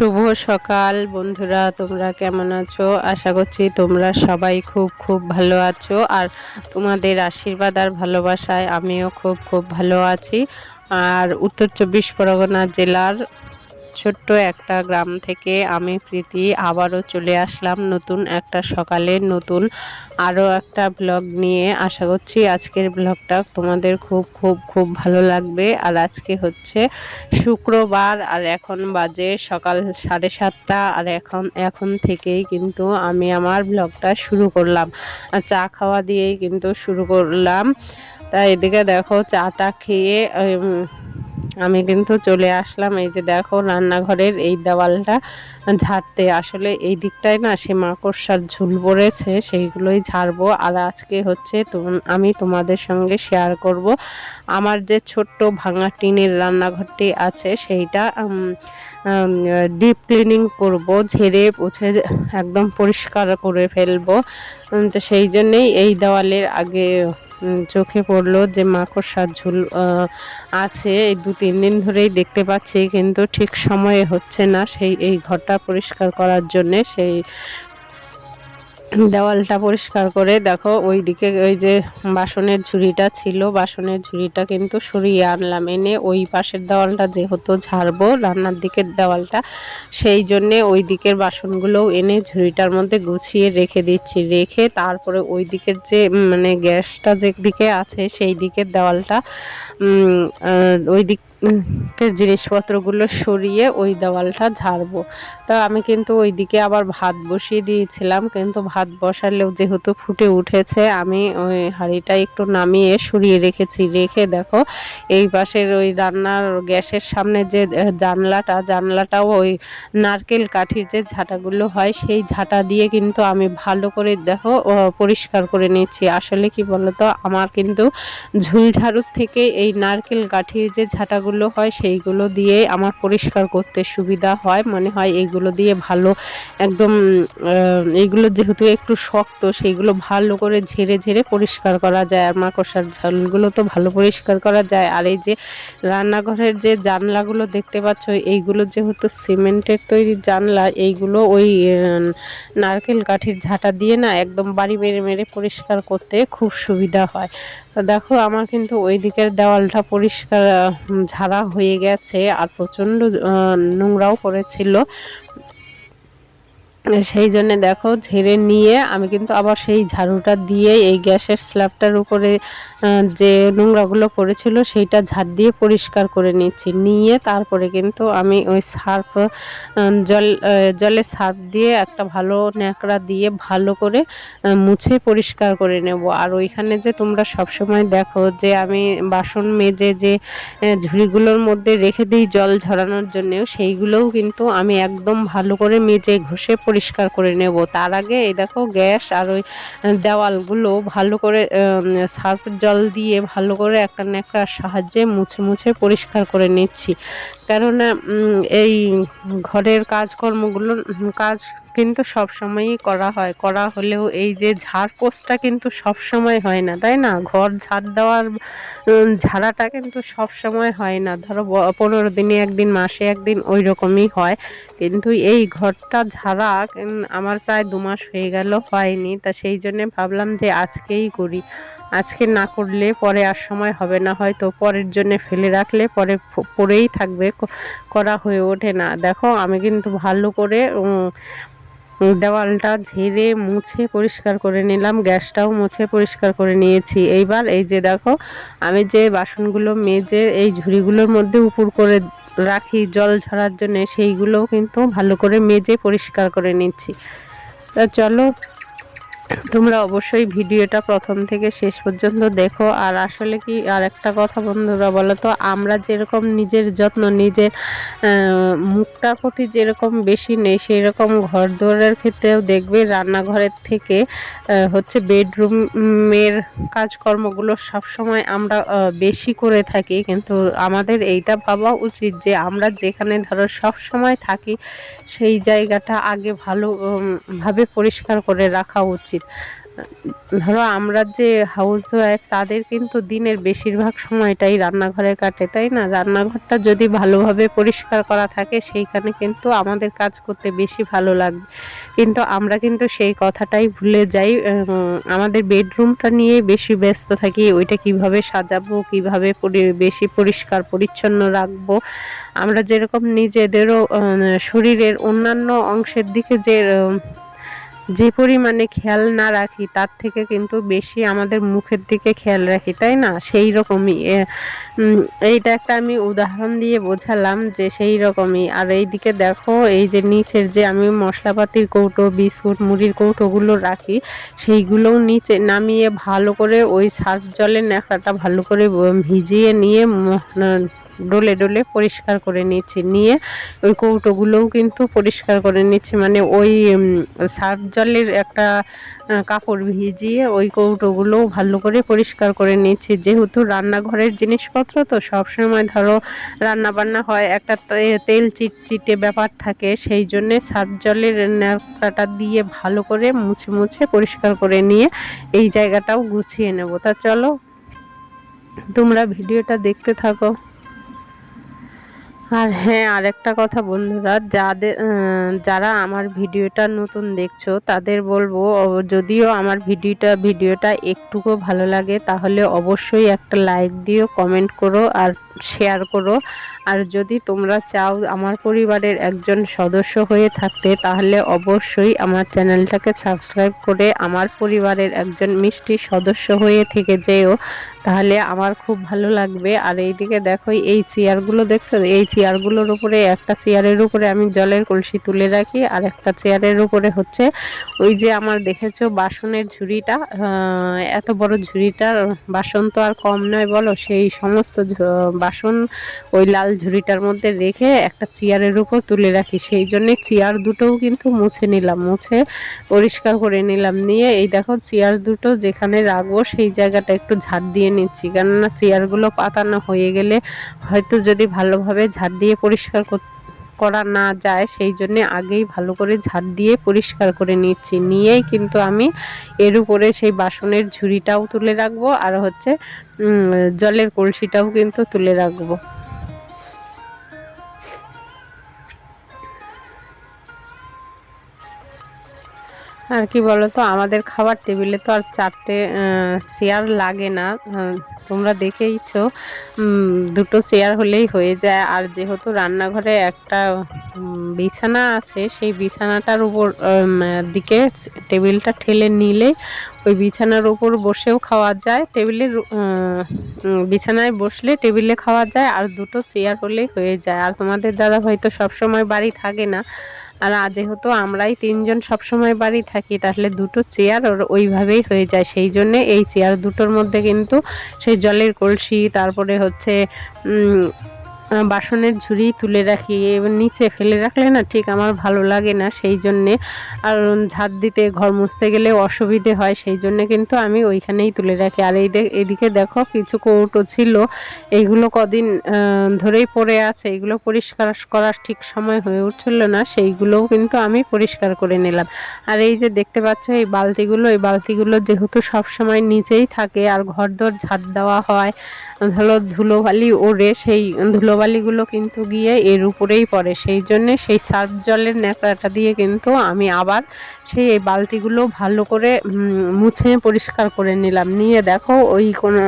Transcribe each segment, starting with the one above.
শুভ সকাল বন্ধুরা, তোমরা কেমন আছো? আশা করছি তোমরা সবাই খুব খুব ভালো আছো আর তোমাদের আশীর্বাদ আর ভালোবাসায় আমিও খুব খুব ভালো আছি। আর উত্তর চব্বিশ পরগনা জেলার ছোট্ট একটা গ্রাম থেকে আমি প্রীতি আবারও চলে আসলাম নতুন একটা সকালে নতুন আরও একটা ব্লগ নিয়ে। আশা করছি আজকের ব্লগটা তোমাদের খুব খুব খুব ভালো লাগবে। আর আজকে হচ্ছে শুক্রবার, আর এখন বাজে সকাল সাড়ে সাতটা। আর এখন এখন থেকেই কিন্তু আমি আমার ব্লগটা শুরু করলাম। আর চা খাওয়া দিয়েই কিন্তু শুরু করলাম। তা এদিকে দেখো চাটা খেয়ে আমি কিন্তু চলে আসলাম, এই যে দেখো রান্নাঘরের এই দেওয়ালটা ঝাড়তে। আসলে এই দিকটায় না সে মাকড়সার ঝুল পড়েছে, সেইগুলোই ঝাড়বো। আর আজকে হচ্ছে আমি তোমাদের সঙ্গে শেয়ার করব আমার যে ছোট্ট ভাঙা টিনের রান্নাঘরটি আছে, সেইটা ডিপ ক্লিনিং করব, ঝেড়ে পুছে একদম পরিষ্কার করে ফেলব। তো সেই জন্যেই এই দেওয়ালের আগে চোখে পড়ল যে মাকড়সার ঝুল আছে। এই দু তিন দিন ধরেই দেখতে পাচ্ছি, কিন্তু ঠিক সময়ে হচ্ছে না সেই, এই ঘরটা পরিষ্কার করার জন্যে সেই দেওয়ালটা পরিষ্কার করে দেখো ওই দিকে ওই যে বাসনের ঝুড়িটা ছিল, বাসনের ঝুড়িটা কিন্তু সরিয়ে আনলাম এনে ওই পাশের দেওয়ালটা যেহেতু ঝাড়বো, রান্নার দিকের দেওয়ালটা, সেই জন্যে ওই দিকের বাসনগুলোও এনে ঝুড়িটার মধ্যে গুছিয়ে রেখে দিচ্ছি। রেখে তারপরে ওই দিকের যে মানে গ্যাসটা যে দিকে আছে, সেই দিকের দেওয়ালটা ওই দিক জিনিসপত্রগুলো সরিয়ে ওই দেওয়ালটা ঝাড়বো। তা আমি কিন্তু ওই দিকে আবার ভাত বসিয়ে দিয়েছিলাম, কিন্তু ভাত বসালেও যেহেতু ফুটে উঠেছে, আমি ওই হাঁড়িটা একটু নামিয়ে সরিয়ে রেখেছি। রেখে দেখো, এই পাশের ওই রান্নার গ্যাসের সামনে যে জানলাটা, জানলাটাও ওই নারকেল কাঠির যে ঝাঁটাগুলো হয়, সেই ঝাঁটা দিয়ে কিন্তু আমি ভালো করে দেখো পরিষ্কার করে নিচ্ছি। আসলে কি বলতো, আমার কিন্তু ঝুলঝাড়ুর থেকে এই নারকেল কাঠির যে ঝাঁটাগুলো যেগুলো হয় সেইগুলো দিয়ে আমার পরিষ্কার করতে সুবিধা হয়। মনে হয় এইগুলো দিয়ে ভালো একদম এইগুলো যেহেতু একটু শক্ত, সেইগুলো ভালো করে ঝেড়ে ঝেড়ে পরিষ্কার করা যায়। আর মাকড়সার ঝালগুলো তো ভালো পরিষ্কার করা যায়। আর এই যে রান্নাঘরের যে জানলাগুলো দেখতে পাচ্ছ, এইগুলো যেহেতু সিমেন্টের তৈরি জানলা, এইগুলো ওই নারকেল কাঠির ঝাঁটা দিয়ে না একদম বাড়ি মেরে মেরে পরিষ্কার করতে খুব সুবিধা হয়। দেখো আমার কিন্তু ওই দিকের দেওয়ালটা পরিষ্কার ঝাড়া হয়ে গেছে আর প্রচণ্ড নোংরাও পড়েছিল। সেই জন্য দেখো ঝেড়ে নিয়ে আমি কিন্তু আবার সেই ঝাড়ুটা দিয়ে এই গ্যাসের স্ল্যাবটার উপরে যে নোংরাগুলো পড়েছিল সেইটা ঝাড় দিয়ে পরিষ্কার করে নিচ্ছি। নিয়ে তারপরে কিন্তু আমি ওই সার্ফ জল জলে সার্ফ দিয়ে একটা ভালো ন্যাকড়া দিয়ে ভালো করে মুছে পরিষ্কার করে নেব। আর ওইখানে যে তোমরা সবসময় দেখো যে আমি বাসন মেজে যে ঝুড়িগুলোর মধ্যে রেখে দিই জল ঝরানোর জন্যেও, সেইগুলোও কিন্তু আমি একদম ভালো করে মেজে ঘষে পরিষ্কার করে নেব। তার আগে এই দেখো গ্যাস আর ওই দেওয়ালগুলো ভালো করে সার্ফ জল দিয়ে ভালো করে একটা ন্যাকড়ার সাহায্যে মুছে মুছে পরিষ্কার করে নিচ্ছি। কেননা এই ঘরের কাজকর্মগুলো কাজ কিন্তু সব সময়ই করা হয়। করা হলেও এই যে ঝাড় পোস্টটা কিন্তু সব সময় হয় না, তাই না? ঘর ঝাড় দেওয়ার ঝাড়াটা কিন্তু সব সময় হয় না। ধরো পনেরো দিনে একদিন, মাসে একদিন ওই রকমই হয়। কিন্তু এই ঘরটা ঝাড়া আমার প্রায় দু মাস হয়ে গেল হয়নি। তা সেই জন্যে ভাবলাম যে আজকেই করি। আজকে না করলে পরে আর সময় হবে না, হয়তো পরের জন্য ফেলে রাখলে পরে পরেই থাকবে করা হয়ে ওঠে না। দেখো, আমি কিন্তু ভালো করে দেওয়ালটা ঝেড়ে মুছে পরিষ্কার করে নিলাম, গ্যাসটাও মুছে পরিষ্কার করে নিয়েছি। এইবার এই যে দেখো, আমি যে বাসনগুলো মেজে এই ঝুড়িগুলোর মধ্যে উপর করে রাখি জল ঝরার জন্য, সেইগুলোও কিন্তু ভালো করে মেজে পরিষ্কার করে নিচ্ছি। তা চলো তোমরা অবশ্যই ভিডিওটা প্রথম থেকে শেষ পর্যন্ত দেখো। আর আসলে কি, আর একটা কথা বন্ধুরা বলো তো আমরা যেরকম নিজের যত্ন, নিজের মুখটার প্রতি যেরকম বেশি নেই সেই রকম ঘর দৌড়ের ক্ষেত্রেও দেখবে রান্নাঘরের থেকে হচ্ছে বেডরুমের কাজকর্মগুলো সবসময় আমরা বেশি করে থাকি। কিন্তু আমাদের এইটা ভাবা উচিত যে আমরা যেখানে ধরো সব সময় থাকি, সেই জায়গাটা আগে ভালো ভাবে পরিষ্কার করে রাখা উচিত। ধরো আমরা যে হাউস ওয়াইফ তাদের কিন্তু দিনের বেশিরভাগ সময়টাই রান্নাঘরে কাটে, তাই না? রান্নাঘরটা যদি ভালোভাবে পরিষ্কার করা থাকে, সেইখানে কিন্তু আমাদের কাজ করতে বেশি ভালো লাগবে। কিন্তু আমরা কিন্তু সেই কথাটাই ভুলে যাই আমাদের বেডরুমটা নিয়ে বেশি ব্যস্ত থাকি, ওইটা কীভাবে সাজাবো, কীভাবে বেশি পরিষ্কার, পরিচ্ছন্ন রাখব? আমরা যেরকম নিজেদেরও শরীরের অন্যান্য অংশের দিকে যে যে পরিমাণে খেয়াল না রাখি, তার থেকে কিন্তু বেশি আমাদের মুখের দিকে খেয়াল রাখি, তাই না? সেই রকমই। এইটা একটা আমি উদাহরণ দিয়ে বোঝালাম যে সেই রকমই। আর এই দিকে দেখো, এই যে নিচের যে আমি মশলাপাতির কৌটো, বিস্কুট, মুড়ির কৌটোগুলো রাখি, সেইগুলোও নিচে নামিয়ে ভালো করে ওই সার্ফ জলের ন্যাকড়াটা ভালো করে ভিজিয়ে নিয়ে ডলে ডলে পরিষ্কার করে নিচ্ছি নিয়ে ওই কৌটোগুলোও কিন্তু পরিষ্কার করে নিচ্ছি মানে ওই সার্ফ জলের একটা কাপড় ভিজিয়ে ওই কৌটোগুলোও ভালো করে পরিষ্কার করে নিচ্ছি যেহেতু রান্নাঘরের জিনিসপত্র, তো সবসময় ধরো রান্না বান্না হয়, একটা তেল চিটচিটে ব্যাপার থাকে, সেই জন্যে সার্ফ জলের ন্যাকড়াটা দিয়ে ভালো করে মুছে মুছে পরিষ্কার করে নিয়ে এই জায়গাটাও গুছিয়ে নেব। তা চলো, তোমরা ভিডিওটা দেখতে থাকো। আর হ্যাঁ আরেকটা কথা বন্ধুরা যাদের যারা আমার ভিডিওটা নতুন দেখছ, তাদের বলব যদিও আমার ভিডিওটা ভিডিওটা একটুকু ভালো লাগে, তাহলে অবশ্যই একটা লাইক দিও, কমেন্ট করো আর শেয়ার করো। আর যদি তোমরা চাও আমার পরিবারের একজন সদস্য হয়ে থাকতে, তাহলে অবশ্যই আমার চ্যানেলটাকে সাবস্ক্রাইব করে আমার পরিবারের একজন মিষ্টি সদস্য হয়ে থেকে যেও, তাহলে আমার খুব ভালো লাগবে। আর এইদিকে দেখো, এই চেয়ারগুলো দেখছ? এই চেয়ারগুলোর উপরে, একটা চেয়ারের উপরে আমি জলের কলসি তুলে রাখি, আর একটা চেয়ারের উপরে হচ্ছে ওই যে আমার দেখেছ বাসনের ঝুড়িটা এত বড় ঝুড়িটার বাসন তো আর কম নয় বলো, সেই সমস্ত বাসন ওই লাল ঝুড়িটার মধ্যে রেখে একটা চেয়ারের উপর তুলে রাখি। সেই জন্যে চেয়ার দুটোও কিন্তু মুছে নিলাম, মুছে পরিষ্কার করে নিলাম। নিয়ে এই দেখো চেয়ার দুটো যেখানে রাখব, সেই জায়গাটা একটু ঝাড় দিয়ে নিচ্ছি। কেননা চেয়ারগুলো পাতানো হয়ে গেলে হয়তো যদি ভালোভাবে ঝাড় দিয়ে পরিষ্কার করা না যায়, সেই জন্যে আগেই ভালো করে ঝাড় দিয়ে পরিষ্কার করে নিচ্ছি। নিয়েই কিন্তু আমি এর উপরে সেই বাসনের ঝুড়িটাও তুলে রাখব, আর হচ্ছে জলের কলসিটাও কিন্তু তুলে রাখব। আর কি বলো তো আমাদের খাবার টেবিলে তো আর চারটে চেয়ার লাগে না। তোমরা দেখেইছো দুটো চেয়ার হলেই হয়ে যায়। আর যেহেতু রান্নাঘরে একটা বিছানা আছে, সেই বিছানাটার উপর দিকে টেবিলটা ঠেলে নিলে ওই বিছানার উপর বসেও খাওয়া যায়। টেবিলের বিছানায় বসলে টেবিলে খাওয়া যায়। আর দুটো চেয়ার হলেই হয়ে যায়। আর তোমাদের দাদা হয়তো সবসময় বাড়ি থাকে না। আর যেহেতু আমরাই তিনজন সবসময় বাড়ি থাকি, তাহলে দুটো চেয়ার ওর ওইভাবেই হয়ে যায়। সেই জন্যে এই চেয়ার দুটোর মধ্যে কিন্তু সেই জলের কলসি, তারপরে হচ্ছে বাসনের ঝুড়ি তুলে রাখি, এবার নিচে ফেলে রাখলে না ঠিক আমার ভালো লাগে না সেই জন্যে। আর ঝাড় দিতে ঘর মুছতে গেলে অসুবিধে হয় সেই জন্যে কিন্তু আমি ওইখানেই তুলে রাখি। আর এই এদিকে দেখো কিছু কৌটো ছিল এইগুলো কদিন ধরেই পড়ে আছে এইগুলো পরিষ্কার করার ঠিক সময় হয়ে উঠছিল না, সেইগুলোও কিন্তু আমি পরিষ্কার করে নিলাম। আর এই যে দেখতে পাচ্ছ এই বালতিগুলো এই বালতিগুলো যেহেতু সব সময় নিচেই থাকে, আর ঘর দর ঝাড় দেওয়া হয় ধরো ধুলোবালি ওড়ে, সেই ধুলো ধুলোবালিগুলো কিন্তু গিয়ে এর উপরেই পড়ে। সেই জন্যে সেই সার্ফ জলের ন্যাকড়াটা দিয়ে কিন্তু আমি আবার সেই বালতিগুলো ভালো করে মুছে পরিষ্কার করে নিলাম। নিয়ে দেখো ওই কোনো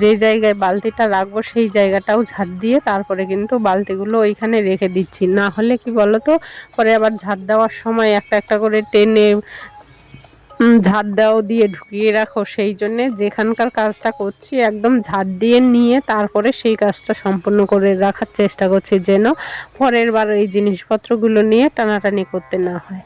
যে জায়গায় বালতিটা রাখব সেই জায়গাটাও ঝাড় দিয়ে তারপরে কিন্তু বালতিগুলো ওইখানে রেখে দিচ্ছি। না হলে কি বলতো? পরে আবার ঝাড় দেওয়ার সময় একটা একটা করে টেনে ঝাড় দাও দিয়ে ঢুকিয়ে রাখো সেই জন্যে। যেখানকার কাজটা করছি, একদম ঝাড় দিয়ে নিয়ে তারপরে সেই কাজটা সম্পূর্ণ করে রাখার চেষ্টা করছি যেন পরের বার এই জিনিসপত্রগুলো নিয়ে টানাটানি করতে না হয়।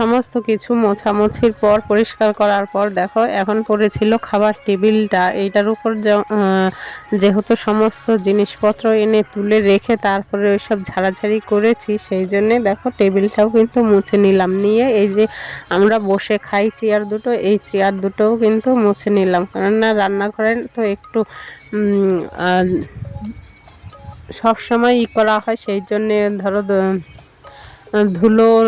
সমস্ত কিছু মোছামুছির পর পরিষ্কার করার পর দেখো, এখন পড়েছিল খাবার টেবিলটা। এইটার উপর যেহেতু সমস্ত জিনিসপত্র এনে তুলে রেখে তারপরে ওইসব ঝাড়াঝাড়ি করেছি, সেই জন্যে দেখো টেবিলটাও কিন্তু মুছে নিলাম। নিয়ে এই যে আমরা বসে খাই চেয়ার দুটো, এই চেয়ার দুটোও কিন্তু মুছে নিলাম। কেননা রান্নাঘরে তো একটু সব সময় ই করা হয়, সেই জন্যে ধরো ধুলোর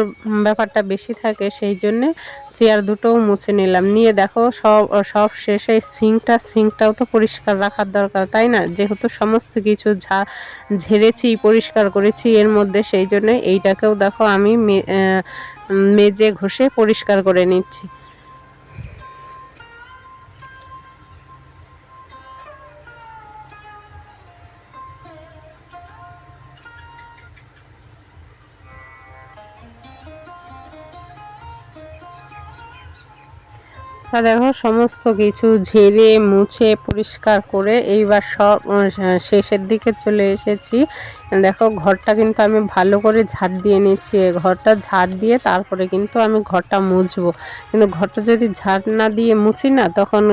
ব্যাপারটা বেশি থাকে সেই জন্যে চেয়ার দুটোও মুছে নিলাম। নিয়ে দেখো সব সব শেষে সিঙ্কটা, সিঙ্কটাও তো পরিষ্কার রাখার দরকার, তাই না? যেহেতু সমস্ত কিছু ঝা, ঝেড়েছি, পরিষ্কার করেছি এর মধ্যে সেই জন্যে এইটাকেও দেখো আমি মেজে ঘষে পরিষ্কার করে নিচ্ছি। তা দেখো, সমস্ত কিছু ঝেড়ে, মুছে, পরিষ্কার করে এইবার সব শেষের দিকে চলে এসেছি। দেখো, ঘরটা কিন্তু আমি ভালো করে ঝাড় দিয়ে নিচ্ছি। ঘরটা ঝাড় দিয়ে তারপরে কিন্তু আমি ঘরটা মুছবো। কিন্তু ঘরটা যদি ঝাড় না দিয়ে মুছি না, তখন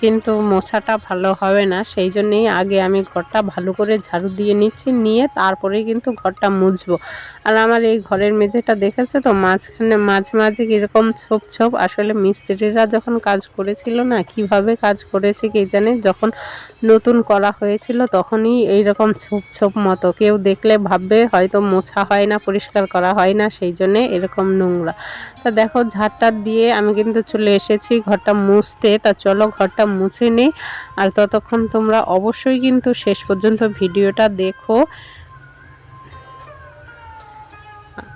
কিন্তু মোছাটা ভালো হবে না। সেই জন্যেই আগে আমি ঘরটা ভালো করে ঝাড়ু দিয়ে নিচ্ছি, নিয়ে তারপরেই কিন্তু ঘরটা মুছবো। আর আমার এই ঘরের মেঝেটা দেখেছ তো? মাঝখানে, মাঝে মাঝে কীরকম ছোপ ছোপ। আসলে মিস্ত্রিরা যখন কাজ করেছিল না, কীভাবে কাজ করেছে কে জানে, যখন নতুন করা হয়েছিল তখনই এইরকম ছোপ ছোপ মতো। কেউ দেখলে ভাববে হয়তো মোছা হয় না, পরিষ্কার করা হয় না, সেই জন্যে এরকম নোংরা। তা দেখো, ঝাড়টার দিয়ে আমি কিন্তু চলে এসেছি ঘরটা মুছতে। তা চলো ঘরটা মুছে নিই। আর ততক্ষণ তোমরা অবশ্যই কিন্তু শেষ পর্যন্ত ভিডিওটা দেখো।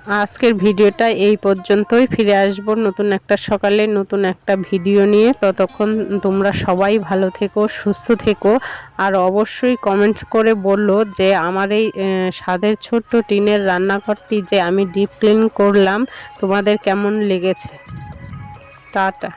আজকের ভিডিওটা এই পর্যন্তই। ফিরে আসব নতুন একটা সকালে, নতুন একটা ভিডিও নিয়ে। ততক্ষণ তোমরা সবাই ভালো থেকো, সুস্থ থেকো। আর অবশ্যই কমেন্টস করে বলল যে আমার এই স্বাদের ছোট্ট টিনের রান্নাঘরটি যে আমি ডিপ ক্লিন করলাম, তোমাদের কেমন লেগেছে? টাটা।